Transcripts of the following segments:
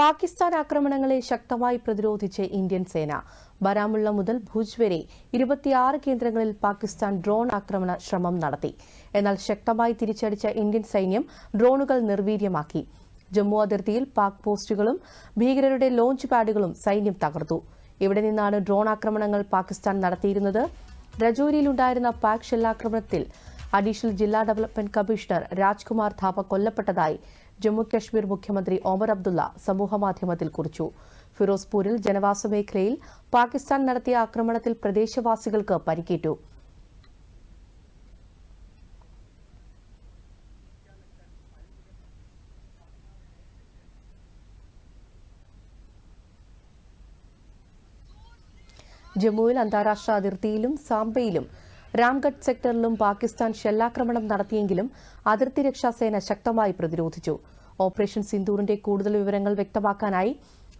പാകിസ്ഥാൻ ആക്രമണങ്ങളെ ശക്തമായി പ്രതിരോധിച്ച് ഇന്ത്യൻ സേന. ബരാമുള്ള മുതൽ ഭുജ് വരെ ഇരുപത്തിയാറ് കേന്ദ്രങ്ങളിൽ പാകിസ്ഥാൻ ഡ്രോൺ ആക്രമണ ശ്രമം നടത്തി. എന്നാൽ ശക്തമായി തിരിച്ചടിച്ച ഇന്ത്യൻ സൈന്യം ഡ്രോണുകൾ നിർവീര്യമാക്കി. ജമ്മു അതിർത്തിയിൽ പാക് പോസ്റ്റുകളും ഭീകരരുടെ ലോഞ്ച് പാഡുകളും സൈന്യം തകർത്തു. ഇവിടെ നിന്നാണ് ഡ്രോൺ ആക്രമണങ്ങൾ പാകിസ്ഥാൻ നടത്തിയിരുന്നത്. രജോരിയിലുണ്ടായിരുന്ന പാക് ഷെല്ലാക്രമണത്തിൽ അഡീഷണൽ ജില്ലാ ഡെവലപ്മെന്റ് കമ്മീഷണർ രാജ്കുമാർ ധാപ്പ കൊല്ലപ്പെട്ടതായി ജമ്മു കശ്മീർ മുഖ്യമന്ത്രി ഒമർ അബ്ദുള്ള സമൂഹമാധ്യമത്തിൽ കുറിച്ചു. ഫിറോസ്പൂരിൽ ജനവാസ മേഖലയിൽ പാകിസ്ഥാൻ നടത്തിയ ആക്രമണത്തിൽ പ്രദേശവാസികൾക്ക് പരിക്കേറ്റു. ജമ്മുവിൽ അന്താരാഷ്ട്ര അതിർത്തിയിലും സാംബയിലും രാംഗഡ് സെക്ടറിലും പാകിസ്ഥാൻ ഷെല്ലാക്രമണം നടത്തിയെങ്കിലും അതിർത്തി രക്ഷാസേന ശക്തമായി പ്രതിരോധിച്ചു. ഓപ്പറേഷൻ സിന്ദൂറിന്റെ കൂടുതൽ വിവരങ്ങൾ വ്യക്തമാക്കാനായി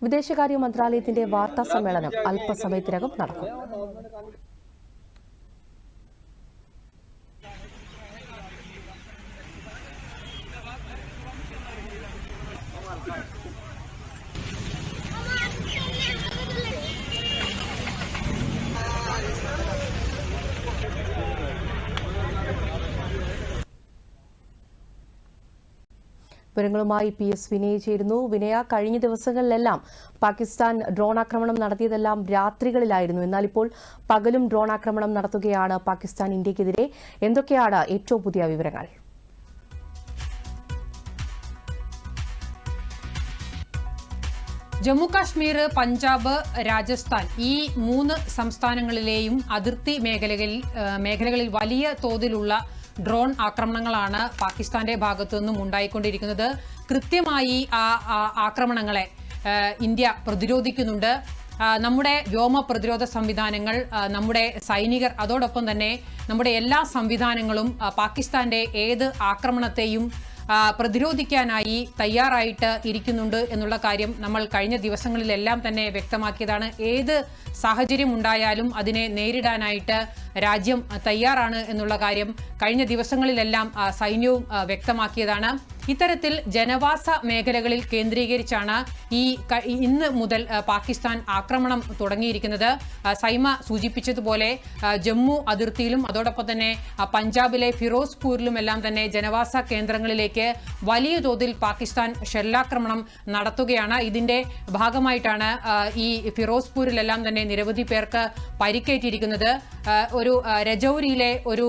വിദേശകാര്യ മന്ത്രാലയത്തിന്റെ വാർത്താ സമ്മേളനം അല്പസമയത്തിനകം നടക്കും. വിവരങ്ങളുമായി പി എസ് വിനയ് ചേരുന്നു. വിനയ കഴിഞ്ഞ ദിവസങ്ങളിലെല്ലാം പാകിസ്ഥാൻ ഡ്രോൺ ആക്രമണം നടത്തിയതെല്ലാം രാത്രികളിലായിരുന്നു. എന്നാൽ ഇപ്പോൾ പകലും ഡ്രോൺ ആക്രമണം നടത്തുകയാണ് പാകിസ്ഥാൻ ഇന്ത്യക്കെതിരെ. എന്തൊക്കെയാണ് ഏറ്റവും പുതിയ വിവരങ്ങൾ? ജമ്മു കാശ്മീർ പഞ്ചാബ് രാജസ്ഥാൻ ഈ മൂന്ന് സംസ്ഥാനങ്ങളിലെയും അതിർത്തി മേഖലകളിൽ മേഖലകളിൽ വലിയ തോതിലുള്ള ഡ്രോൺ ആക്രമണങ്ങളാണ് പാകിസ്ഥാന്റെ ഭാഗത്തു നിന്നും ഉണ്ടായിക്കൊണ്ടിരിക്കുന്നത്. കൃത്യമായി ആ ആക്രമണങ്ങളെ ഇന്ത്യ പ്രതിരോധിക്കുന്നുണ്ട്. നമ്മുടെ വ്യോമ പ്രതിരോധ സംവിധാനങ്ങൾ നമ്മുടെ സൈനികർ അതോടൊപ്പം തന്നെ നമ്മുടെ എല്ലാ സംവിധാനങ്ങളും പാകിസ്ഥാന്റെ ഏത് ആക്രമണത്തെയും പ്രതിരോധിക്കാനായി തയ്യാറായിട്ട് ഇരിക്കുന്നുണ്ട് എന്നുള്ള കാര്യം നമ്മൾ കഴിഞ്ഞ ദിവസങ്ങളിലെല്ലാം തന്നെ വ്യക്തമാക്കിയതാണ്. ഏത് സാഹചര്യം ഉണ്ടായാലും അതിനെ നേരിടാനായിട്ട് രാജ്യം തയ്യാറാണ് എന്നുള്ള കാര്യം കഴിഞ്ഞ ദിവസങ്ങളിലെല്ലാം സൈന്യവും വ്യക്തമാക്കിയതാണ്. ഇത്തരത്തിൽ ജനവാസ മേഖലകളിൽ കേന്ദ്രീകരിച്ചാണ് ഈ ഇന്ന് മുതൽ പാകിസ്ഥാൻ ആക്രമണം തുടങ്ങിയിരിക്കുന്നത്. സൈമ സൂചിപ്പിച്ചതുപോലെ ജമ്മു അതിർത്തിയിലും അതോടൊപ്പം തന്നെ പഞ്ചാബിലെ ഫിറോസ്പൂരിലും എല്ലാം തന്നെ ജനവാസ കേന്ദ്രങ്ങളിലേക്ക് വലിയ തോതിൽ പാകിസ്ഥാൻ ഷെല്ലാക്രമണം നടത്തുകയാണ്. ഇതിന്റെ ഭാഗമായിട്ടാണ് ഈ ഫിറോസ്പൂരിലെല്ലാം തന്നെ നിരവധി പേർക്ക് പരിക്കേറ്റിരിക്കുന്നത്. ഒരു രജൌരിയിലെ ഒരു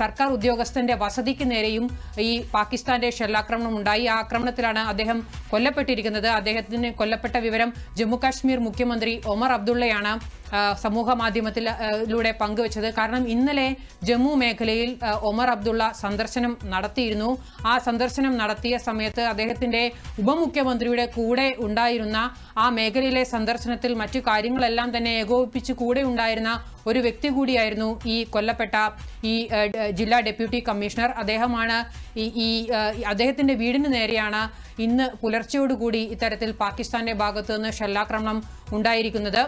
സർക്കാർ ഉദ്യോഗസ്ഥന്റെ വസതിക്ക് നേരെയും ഈ പാകിസ്ഥാന്റെ ഷെല്ലാക്രമണം ഉണ്ടായി ആ ആക്രമണത്തിലാണ് അദ്ദേഹം കൊല്ലപ്പെട്ടിരിക്കുന്നത്. അദ്ദേഹത്തിന് കൊല്ലപ്പെട്ട വിവരം ജമ്മുകാശ്മീർ മുഖ്യമന്ത്രി ഒമർ അബ്ദുള്ളയാണ് സമൂഹ മാധ്യമത്തിലൂടെ പങ്കുവച്ചത്. കാരണം ഇന്നലെ ജമ്മു മേഖലയിൽ ഒമർ അബ്ദുള്ള സന്ദർശനം നടത്തിയിരുന്നു. ആ സന്ദർശനം നടത്തിയ സമയത്ത് അദ്ദേഹത്തിന്റെ ഉപമുഖ്യമന്ത്രിയുടെ കൂടെ ഉണ്ടായിരുന്ന ആ മേഖലയിലെ സന്ദർശനത്തിൽ മറ്റു കാര്യങ്ങളെല്ലാം തന്നെ ഏകോപിപ്പിച്ച് കൂടെ ഉണ്ടായിരുന്ന ഒരു വ്യക്തി കൂടിയായിരുന്നു ഈ കൊല്ലപ്പെട്ട ഈ ജില്ലാ ഡെപ്യൂട്ടി കമ്മീഷണർ. അദ്ദേഹമാണ് ഈ ഈ അദ്ദേഹത്തിന്റെ വീടിന് നേരെയാണ് ഇന്ന് പുലർച്ചയോടുകൂടി ഇത്തരത്തിൽ പാകിസ്ഥാന്റെ ഭാഗത്തു നിന്ന് ഷെല്ലാക്രമണം ഉണ്ടായിരിക്കുന്നത്.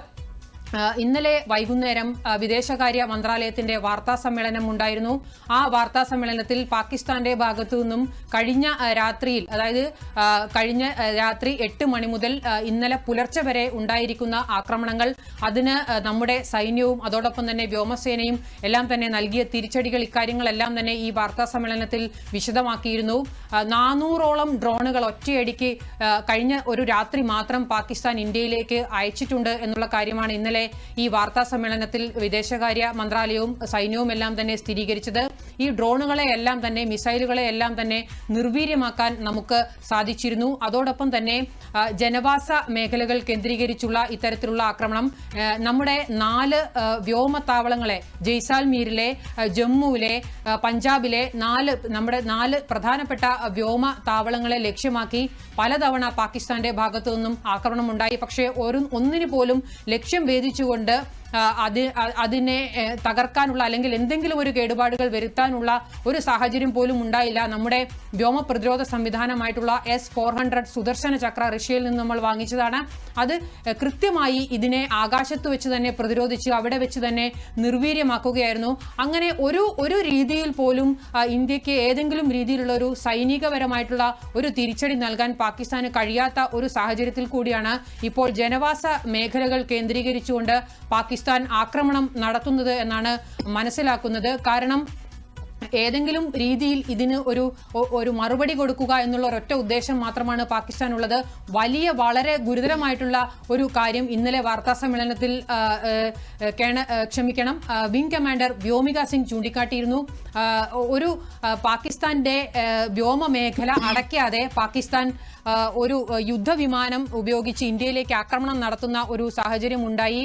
ഇന്നലെ വൈകുന്നേരം വിദേശകാര്യ മന്ത്രാലയത്തിന്റെ വാർത്താ സമ്മേളനം ഉണ്ടായിരുന്നു. ആ വാർത്താ സമ്മേളനത്തിൽ പാകിസ്ഥാന്റെ ഭാഗത്തു നിന്നും കഴിഞ്ഞ രാത്രിയിൽ അതായത് കഴിഞ്ഞ രാത്രി എട്ട് മണി മുതൽ ഇന്നലെ പുലർച്ചെ വരെ ഉണ്ടായിരിക്കുന്ന ആക്രമണങ്ങൾ അതിന് നമ്മുടെ സൈന്യവും അതോടൊപ്പം തന്നെ വ്യോമസേനയും എല്ലാം തന്നെ നൽകിയ തിരിച്ചടികൾ ഇക്കാര്യങ്ങളെല്ലാം തന്നെ ഈ വാർത്താ സമ്മേളനത്തിൽ വിശദമാക്കിയിരുന്നു. നാനൂറോളം ഡ്രോണുകൾ ഒറ്റയടിക്ക് കഴിഞ്ഞ ഒരു രാത്രി മാത്രം പാകിസ്ഥാൻ ഇന്ത്യയിലേക്ക് അയച്ചിട്ടുണ്ട് എന്നുള്ള കാര്യമാണ് ഇന്നലെ ഈ വാർത്താ സമ്മേളനത്തിൽ വിദേശകാര്യ മന്ത്രാലയവും സൈന്യവും എല്ലാം തന്നെ സ്ഥിരീകരിച്ചത് ഈ ഡ്രോണുകളെ എല്ലാം തന്നെ മിസൈലുകളെ എല്ലാം തന്നെ നിർവീര്യമാക്കാൻ നമുക്ക് സാധിച്ചിരുന്നു. അതോടൊപ്പം തന്നെ ജനവാസ മേഖലകൾ കേന്ദ്രീകരിച്ചുള്ള ഇത്തരത്തിലുള്ള ആക്രമണം നമ്മുടെ നാല് വ്യോമത്താവളങ്ങളെ ജയ്സാൽമീരിലെ ജമ്മുവിലെ പഞ്ചാബിലെ നാല് നമ്മുടെ നാല് പ്രധാനപ്പെട്ട വ്യോമ താവളങ്ങളെ ലക്ഷ്യമാക്കി പലതവണ പാകിസ്ഥാന്റെ ഭാഗത്തു നിന്നും ആക്രമണം ഉണ്ടായി പക്ഷേ ഒരു ഒന്നിനു പോലും ലക്ഷ്യം ഭേദിച്ചുകൊണ്ട് അത് അതിനെ തകർക്കാനുള്ള അല്ലെങ്കിൽ എന്തെങ്കിലും ഒരു കേടുപാടുകൾ വരുത്താനുള്ള ഒരു സാഹചര്യം പോലും ഉണ്ടായില്ല. നമ്മുടെ വ്യോമ പ്രതിരോധ സംവിധാനമായിട്ടുള്ള S four hundred Sudarshan Chakra റഷ്യയിൽ നിന്ന് നമ്മൾ വാങ്ങിച്ചതാണ്. അത് കൃത്യമായി ഇതിനെ ആകാശത്ത് വെച്ച് തന്നെ പ്രതിരോധിച്ച് അവിടെ വെച്ച് തന്നെ നിർവീര്യമാക്കുകയായിരുന്നു. അങ്ങനെ ഒരു ഒരു രീതിയിൽ പോലും ഇന്ത്യയ്ക്ക് ഏതെങ്കിലും രീതിയിലുള്ള ഒരു സൈനികപരമായിട്ടുള്ള ഒരു തിരിച്ചടി നൽകാൻ പാകിസ്ഥാന് കഴിയാത്ത ഒരു സാഹചര്യത്തിൽ കൂടിയാണ് ഇപ്പോൾ ജനവാസ മേഖലകൾ കേന്ദ്രീകരിച്ചുകൊണ്ട് പാകിസ്ഥാൻ ആക്രമണം നടത്തുന്നത് എന്നാണ് മനസ്സിലാക്കുന്നത്. കാരണം ഏതെങ്കിലും രീതിയിൽ ഇതിന് ഒരു ഒരു മറുപടി കൊടുക്കുക എന്നുള്ള ഒരൊറ്റ ഉദ്ദേശം മാത്രമാണ് പാകിസ്ഥാനുള്ളത്. വലിയ വളരെ ഗുരുതരമായിട്ടുള്ള ഒരു കാര്യം ഇന്നലെ വാർത്താ സമ്മേളനത്തിൽ കേണ- ക്ഷമിക്കണം വിംഗ് കമാൻഡർ വ്യോമിക സിംഗ് ചൂണ്ടിക്കാട്ടിയിരുന്നു. ഒരു പാകിസ്ഥാന്റെ വ്യോമ മേഖല അടയ്ക്കാതെ പാകിസ്ഥാൻ ഒരു യുദ്ധവിമാനം ഉപയോഗിച്ച് ഇന്ത്യയിലേക്ക് ആക്രമണം നടത്തുന്ന ഒരു സാഹചര്യം ഉണ്ടായി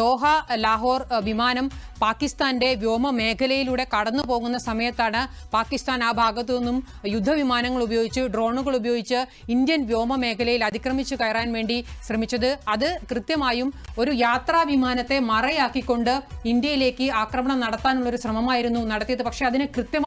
ദോഹ ലാഹോർ വിമാനം പാകിസ്ഥാന്റെ വ്യോമ മേഖലയിലൂടെ കടന്നു പോകുന്ന സമയത്താണ് പാകിസ്ഥാൻ ആ ഭാഗത്തു നിന്നും യുദ്ധവിമാനങ്ങൾ ഉപയോഗിച്ച് ഡ്രോണുകൾ ഉപയോഗിച്ച് ഇന്ത്യൻ വ്യോമ മേഖലയിൽ അതിക്രമിച്ചു കയറാൻ വേണ്ടി ശ്രമിച്ചത്. അത് കൃത്യമായും ഒരു യാത്രാ വിമാനത്തെ മറയാക്കിക്കൊണ്ട് ഇന്ത്യയിലേക്ക് ആക്രമണം നടത്താനുള്ള ഒരു ശ്രമമായിരുന്നു നടത്തിയത്. പക്ഷേ അതിന് കൃത്യമായി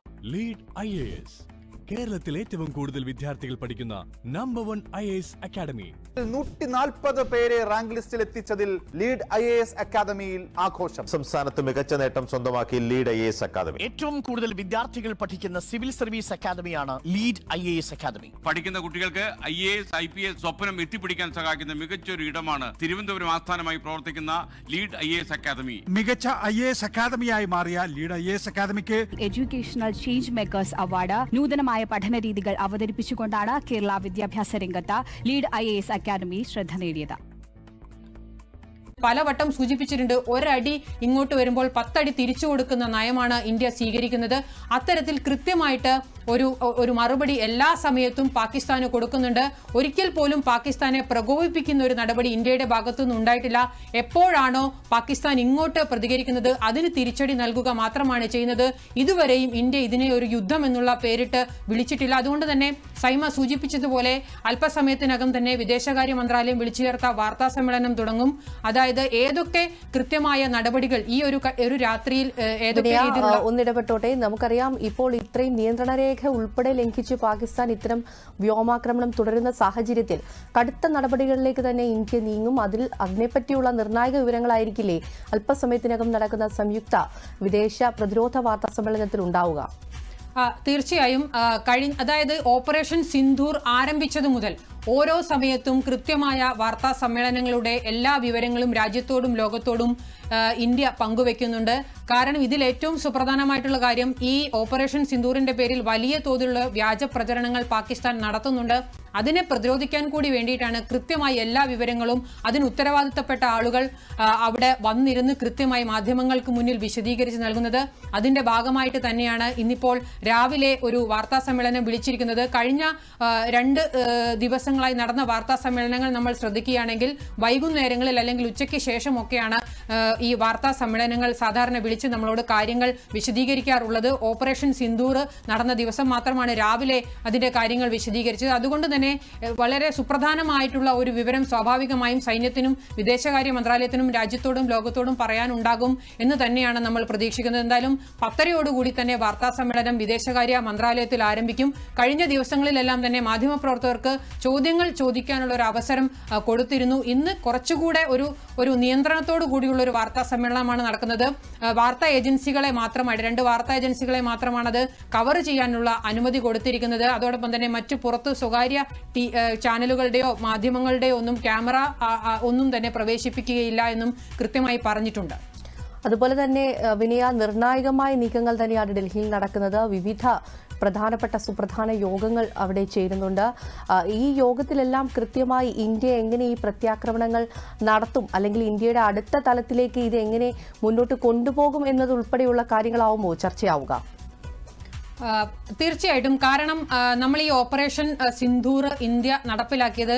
കേരളത്തിൽ ഏറ്റവും കൂടുതൽ വിദ്യാർത്ഥികൾ പഠിക്കുന്ന number one I A S academy നൂറ്റി നാൽപ്പത് പേരെ റാങ്ക് ലിസ്റ്റിൽ എത്തിച്ചതിൽ ലീഡ് ഐ എ എസ് അക്കാദമിയിൽ ആഘോഷം. സംസ്ഥാനത്ത് മികച്ച നേട്ടം സ്വന്തമാക്കി ലീഡ് ഐ എസ് അക്കാദമി ഏറ്റവും കൂടുതൽ വിദ്യാർത്ഥികൾ പഠിക്കുന്ന civil service അക്കാദമിയാണ് lead I A S academy പഠിക്കുന്ന കുട്ടികൾക്ക് I A S I P S സ്വപ്നം എത്തിപ്പിടിക്കാൻ സഹായിക്കുന്ന മികച്ചൊരു ഇടമാണ് തിരുവനന്തപുരം ആസ്ഥാനമായി പ്രവർത്തിക്കുന്ന lead I A S academy മികച്ച ഐ എ എസ് അക്കാദമിയായി മാറിയ ലീഡ് ഐ എസ് അക്കാദമിക്ക് എഡ്യൂക്കേഷണൽ ചേഞ്ച് മേക്കേഴ്സ് അവാർഡ് നൂതനമായ പഠന രീതികൾ അവതരിപ്പിച്ചുകൊണ്ടാണ് കേരള വിദ്യാഭ്യാസ രംഗത്ത് ലീഡ് ഐ അക്കാദമി ശ്രദ്ധ നേടിയത്. പലവട്ടം സൂചിപ്പിച്ചിട്ടുണ്ട് ഒരടി ഇങ്ങോട്ട് വരുമ്പോൾ പത്തടി തിരിച്ചു കൊടുക്കുന്ന നയമാണ് ഇന്ത്യ സ്വീകരിക്കുന്നത്. അത്തരത്തിൽ കൃത്യമായിട്ട് ഒരു ഒരു മറുപടി എല്ലാ സമയത്തും പാകിസ്ഥാന് കൊടുക്കുന്നുണ്ട്. ഒരിക്കൽ പോലും പാകിസ്ഥാനെ പ്രകോപിപ്പിക്കുന്ന ഒരു നടപടി ഇന്ത്യയുടെ ഭാഗത്തുനിന്ന് ഉണ്ടായിട്ടില്ല. എപ്പോഴാണോ പാകിസ്ഥാൻ ഇങ്ങോട്ട് പ്രതികരിക്കുന്നത് അതിന് തിരിച്ചടി നൽകുക മാത്രമാണ് ചെയ്യുന്നത്. ഇതുവരെയും ഇന്ത്യ ഇതിനെ ഒരു യുദ്ധം എന്നുള്ള പേരിട്ട് വിളിച്ചിട്ടില്ല. അതുകൊണ്ട് തന്നെ സൈമ സൂചിപ്പിച്ചതുപോലെ അല്പസമയത്തിനകം തന്നെ വിദേശകാര്യ മന്ത്രാലയം വിളിച്ചു ചേർത്ത വാർത്താ സമ്മേളനം തുടങ്ങും. അതായത് ഏതൊക്കെ കൃത്യമായ നടപടികൾ ഈ ഒരു ഒരു രാത്രിയിൽ ഏതൊക്കെ ഒന്നിടപെട്ടോട്ടെ. നമുക്കറിയാം ഇപ്പോൾ ഇത്രയും നിയന്ത്രണ രേഖ ഉൾപ്പെടെ ലംഘിച്ച് പാകിസ്ഥാൻ ഇത്തരം വ്യോമാക്രമണം തുടരുന്ന സാഹചര്യത്തിൽ കടുത്ത നടപടികളിലേക്ക് തന്നെ ഇന്ത്യ നീങ്ങും. അതിൽ അതിനെപ്പറ്റിയുള്ള നിർണായക വിവരങ്ങളായിരിക്കില്ലേ? അല്പസമയത്തിനകം നടക്കുന്ന സംയുക്ത വിദേശ പ്രതിരോധ വാർത്താ സമ്മേളനത്തിൽ ഉണ്ടാവുക. തീർച്ചയായും കഴിഞ്ഞ കഴി അതായത് ഓപ്പറേഷൻ സിന്ധൂർ ആരംഭിച്ചതു മുതൽ ഓരോ സമയത്തും കൃത്യമായ വാർത്താ സമ്മേളനങ്ങളുടെ എല്ലാ വിവരങ്ങളും രാജ്യത്തോടും ലോകത്തോടും ഇന്ത്യ പങ്കുവെക്കുന്നുണ്ട്. കാരണം ഇതിൽ ഏറ്റവും സുപ്രധാനമായിട്ടുള്ള കാര്യം ഈ ഓപ്പറേഷൻ സിന്ദൂറിന്റെ പേരിൽ വലിയ തോതിലുള്ള വ്യാജ പ്രചരണങ്ങൾ പാകിസ്ഥാൻ നടത്തുന്നുണ്ട്. അതിനെ പ്രതിരോധിക്കാൻ കൂടി വേണ്ടിയിട്ടാണ് കൃത്യമായി എല്ലാ വിവരങ്ങളും അതിന് ഉത്തരവാദിത്തപ്പെട്ട ആളുകൾ അവിടെ വന്നിരുന്ന് കൃത്യമായി മാധ്യമങ്ങൾക്ക് മുന്നിൽ വിശദീകരിച്ച് നൽകുന്നത്. അതിന്റെ ഭാഗമായിട്ട് തന്നെയാണ് ഇന്നിപ്പോൾ രാവിലെ ഒരു വാർത്താ സമ്മേളനം വിളിച്ചിരിക്കുന്നത്. കഴിഞ്ഞ രണ്ട് ആ, ദിവസങ്ങളായി നടന്ന വാർത്താ സമ്മേളനങ്ങൾ നമ്മൾ ശ്രദ്ധിക്കുകയാണെങ്കിൽ വൈകുന്നേരങ്ങളിൽ അല്ലെങ്കിൽ ഉച്ചയ്ക്ക് ശേഷമൊക്കെയാണ് ഈ വാർത്താ സമ്മേളനങ്ങൾ സാധാരണ വിളിച്ച് നമ്മളോട് കാര്യങ്ങൾ വിശദീകരിക്കാറുള്ളത് ഓപ്പറേഷൻ സിന്ദൂർ നടന്ന ദിവസം മാത്രമാണ് രാവിലെ അതിന്റെ കാര്യങ്ങൾ വിശദീകരിച്ചത്. അതുകൊണ്ട് തന്നെ വളരെ സുപ്രധാനമായിട്ടുള്ള ഒരു വിവരം സ്വാഭാവികമായും സൈന്യത്തിനും വിദേശകാര്യ മന്ത്രാലയത്തിനും രാജ്യത്തോടും ലോകത്തോടും പറയാനുണ്ടാകും എന്ന് തന്നെയാണ് നമ്മൾ പ്രതീക്ഷിക്കുന്നത്. എന്തായാലും പത്തരയോടുകൂടി തന്നെ വാർത്താ സമ്മേളനം വിദേശകാര്യ മന്ത്രാലയത്തിൽ ആരംഭിക്കും. കഴിഞ്ഞ ദിവസങ്ങളിലെല്ലാം തന്നെ മാധ്യമപ്രവർത്തകർക്ക് ചോദ്യങ്ങൾ ചോദിക്കാനുള്ള ഒരു അവസരം കൊടുത്തിരുന്നു. ഇന്ന് കുറച്ചുകൂടെ ഒരു ഒരു നിയന്ത്രണത്തോടു കൂടിയുള്ള ഒരു വാർത്താ സമ്മേളനമാണ് നടക്കുന്നത്. വാർത്താ ഏജൻസികളെ മാത്രമായിട്ട് രണ്ട് വാർത്താ ഏജൻസികളെ മാത്രമാണത് കവർ ചെയ്യാനുള്ള അനുമതി കൊടുത്തിരിക്കുന്നത്. അതോടൊപ്പം തന്നെ മറ്റു പുറത്ത് സ്വകാര്യ ചാനലുകളുടെയോ മാധ്യമങ്ങളുടെയോ ഒന്നും ക്യാമറ ഒന്നും തന്നെ പ്രവേശിപ്പിക്കുകയില്ല എന്നും കൃത്യമായി പറഞ്ഞിട്ടുണ്ട്. അതുപോലെ തന്നെ വിനയ നിർണായകമായ നീക്കങ്ങൾ തന്നെയാണ് ഡൽഹിയിൽ നടക്കുന്നത്. വിവിധ പ്രധാനപ്പെട്ട സുപ്രധാന യോഗങ്ങൾ അവിടെ ചേരുന്നുണ്ട്. ഈ യോഗത്തിലെല്ലാം കൃത്യമായി ഇന്ത്യ എങ്ങനെ ഈ പ്രത്യാക്രമണങ്ങൾ നടത്തും അല്ലെങ്കിൽ ഇന്ത്യയുടെ അടുത്ത തലത്തിലേക്ക് ഇത് എങ്ങനെ മുന്നോട്ട് കൊണ്ടുപോകും എന്നതുൾപ്പെടെയുള്ള കാര്യങ്ങളാവുമോ? ചർച്ചയാവുക. തീർച്ചയായിട്ടും. കാരണം നമ്മൾ ഈ ഓപ്പറേഷൻ സിന്ധൂർ ഇന്ത്യ നടപ്പിലാക്കിയത്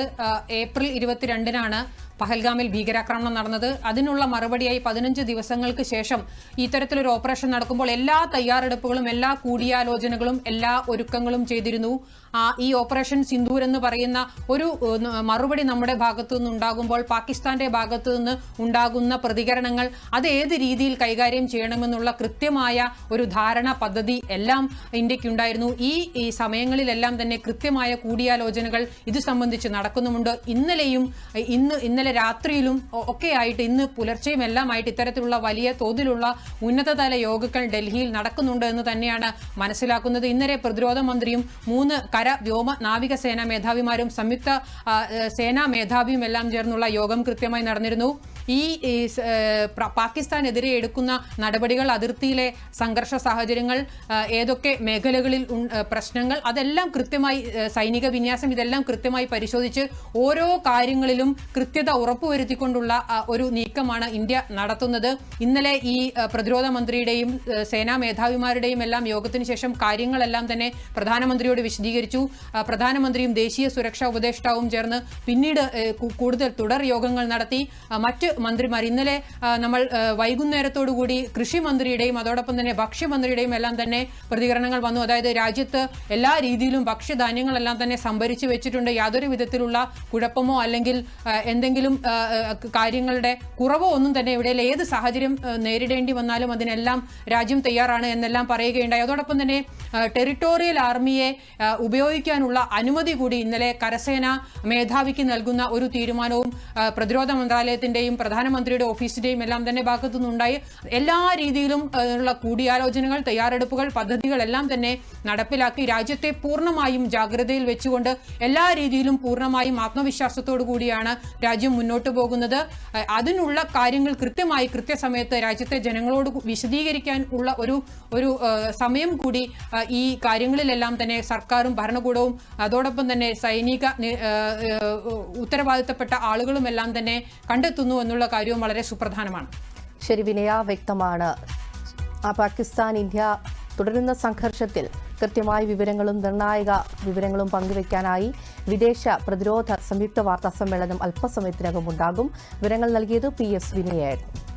ഏപ്രിൽ ഇരുപത്തിരണ്ടിനാണ്. പഹൽഗാമിൽ ഭീകരാക്രമണം നടന്നത്. അതിനുള്ള മറുപടിയായി പതിനഞ്ച് ദിവസങ്ങൾക്ക് ശേഷം ഇത്തരത്തിലൊരു ഓപ്പറേഷൻ നടക്കുമ്പോൾ എല്ലാ തയ്യാറെടുപ്പുകളും എല്ലാ കൂടിയാലോചനകളും എല്ലാ ഒരുക്കങ്ങളും ചെയ്തിരുന്നു. ആ, ഈ ഓപ്പറേഷൻ സിന്ദൂർ എന്ന് പറയുന്ന ഒരു മറുപടി നമ്മുടെ ഭാഗത്തു നിന്നുണ്ടാകുമ്പോൾ പാകിസ്ഥാന്റെ ഭാഗത്തു നിന്ന് ഉണ്ടാകുന്ന പ്രതികരണങ്ങൾ അത് ഏത് രീതിയിൽ കൈകാര്യം ചെയ്യണമെന്നുള്ള കൃത്യമായ ഒരു ധാരണ പദ്ധതി എല്ലാം ഇന്ത്യക്കുണ്ടായിരുന്നു. ഈ ഈ സമയങ്ങളിലെല്ലാം തന്നെ കൃത്യമായ കൂടിയാലോചനകൾ ഇത് സംബന്ധിച്ച് നടക്കുന്നുമുണ്ട്. ഇന്നലെയും ഇന്ന് ഇന്നലെ രാത്രിയിലും ഒ- ഒക്കെ ആയിട്ട് ഇന്ന് പുലർച്ചെയും എല്ലാമായിട്ട് ഇത്തരത്തിലുള്ള വലിയ തോതിലുള്ള ഉന്നതതല യോഗങ്ങൾ ഡൽഹിയിൽ നടക്കുന്നുണ്ട് എന്ന് തന്നെയാണ് മനസ്സിലാക്കുന്നത്. ഇന്നലെ പ്രതിരോധ മന്ത്രിയും മൂന്ന് കര വ്യോമ നാവിക സേനാ മേധാവിമാരും സംയുക്ത സേനാ മേധാവിയും എല്ലാം ചേർന്നുള്ള യോഗം കൃത്യമായി നടന്നിരുന്നു. ഈ പാകിസ്ഥാനെതിരെ എടുക്കുന്ന നടപടികൾ അതിർത്തിയിലെ സംഘർഷ സാഹചര്യങ്ങൾ ഏതൊക്കെ മേഖലകളിൽ പ്രശ്നങ്ങൾ അതെല്ലാം കൃത്യമായി സൈനിക വിന്യാസം ഇതെല്ലാം കൃത്യമായി പരിശോധിച്ച് ഓരോ കാര്യങ്ങളിലും കൃത്യത ഉറപ്പുവരുത്തിക്കൊണ്ടുള്ള ഒരു നീക്കമാണ് ഇന്ത്യ നടത്തുന്നത്. ഇന്നലെ ഈ പ്രതിരോധ മന്ത്രിയുടെയും സേനാ മേധാവിമാരുടെയും എല്ലാം യോഗത്തിന് ശേഷം കാര്യങ്ങളെല്ലാം തന്നെ പ്രധാനമന്ത്രിയോട് വിശദീകരിച്ചു. പ്രധാനമന്ത്രിയും ദേശീയ സുരക്ഷാ ഉപദേഷ്ടാവും ചേർന്ന് പിന്നീട് കൂടുതൽ തുടർ യോഗങ്ങൾ നടത്തി. മറ്റ് മന്ത്രിമാർ. ഇന്നലെ നമ്മൾ വൈകുന്നേരത്തോടുകൂടി കൃഷി മന്ത്രിയുടെയും അതോടൊപ്പം തന്നെ ഭക്ഷ്യമന്ത്രിയുടെയും എല്ലാം തന്നെ പ്രതികരണങ്ങൾ വന്നു. അതായത് രാജ്യത്ത് എല്ലാ രീതിയിലും ഭക്ഷ്യധാന്യങ്ങളെല്ലാം തന്നെ സംഭരിച്ചു വെച്ചിട്ടുണ്ട്. യാതൊരു വിധത്തിലുള്ള കുഴപ്പമോ അല്ലെങ്കിൽ എന്തെങ്കിലും കാര്യങ്ങളുടെ കുറവോ ഒന്നും തന്നെ ഇവിടെ ഏത് സാഹചര്യം നേരിടേണ്ടി വന്നാലും അതിനെല്ലാം രാജ്യം തയ്യാറാണ് എന്നെല്ലാം പറയുകയുണ്ടായി. അതോടൊപ്പം തന്നെ ടെറിട്ടോറിയൽ ആർമിയെ ഉപയോഗിക്കാനുള്ള അനുമതി കൂടി ഇന്നലെ കരസേന മേധാവിക്ക് നൽകുന്ന ഒരു തീരുമാനവും പ്രതിരോധ മന്ത്രാലയത്തിന്റെയും പ്രധാനമന്ത്രിയുടെ ഓഫീസിന്റെയും എല്ലാം തന്നെ ഭാഗത്തു നിന്നുണ്ടായി എല്ലാ രീതിയിലും ഉള്ള കൂടിയാലോചനകൾ തയ്യാറെടുപ്പുകൾ പദ്ധതികൾ എല്ലാം തന്നെ നടപ്പിലാക്കി രാജ്യത്തെ പൂർണമായും ജാഗ്രതയിൽ വെച്ചുകൊണ്ട് എല്ലാ രീതിയിലും പൂർണമായും ആത്മവിശ്വാസത്തോടു കൂടിയാണ് രാജ്യം മുന്നോട്ട് പോകുന്നത്. അതിനുള്ള കാര്യങ്ങൾ കൃത്യമായി കൃത്യസമയത്ത് രാജ്യത്തെ ജനങ്ങളോട് വിശദീകരിക്കാൻ ഉള്ള ഒരു ഒരു സമയം കൂടി ഈ കാര്യങ്ങളിലെല്ലാം തന്നെ സർക്കാരും ഭരണകൂടവും അതോടൊപ്പം തന്നെ സൈനിക ഉത്തരവാദിത്തപ്പെട്ട ആളുകളുമെല്ലാം തന്നെ കണ്ടെത്തുന്നു എന്നുള്ള കാര്യവും വളരെ സുപ്രധാനമാണ്. ശരി വിനയ വ്യക്തമാണ്. ആ പാകിസ്ഥാൻ ഇന്ത്യ തുടരുന്ന സംഘർഷത്തിൽ കൃത്യമായ വിവരങ്ങളും നിർണായക വിവരങ്ങളും പങ്കുവയ്ക്കാനായി വിദേശ പ്രതിരോധ സംയുക്ത വാർത്താ സമ്മേളനം അല്പസമയത്തിനകം ഉണ്ടാകും. വിവരങ്ങൾ നൽകിയത് പി എസ് വിനയായിരുന്നു.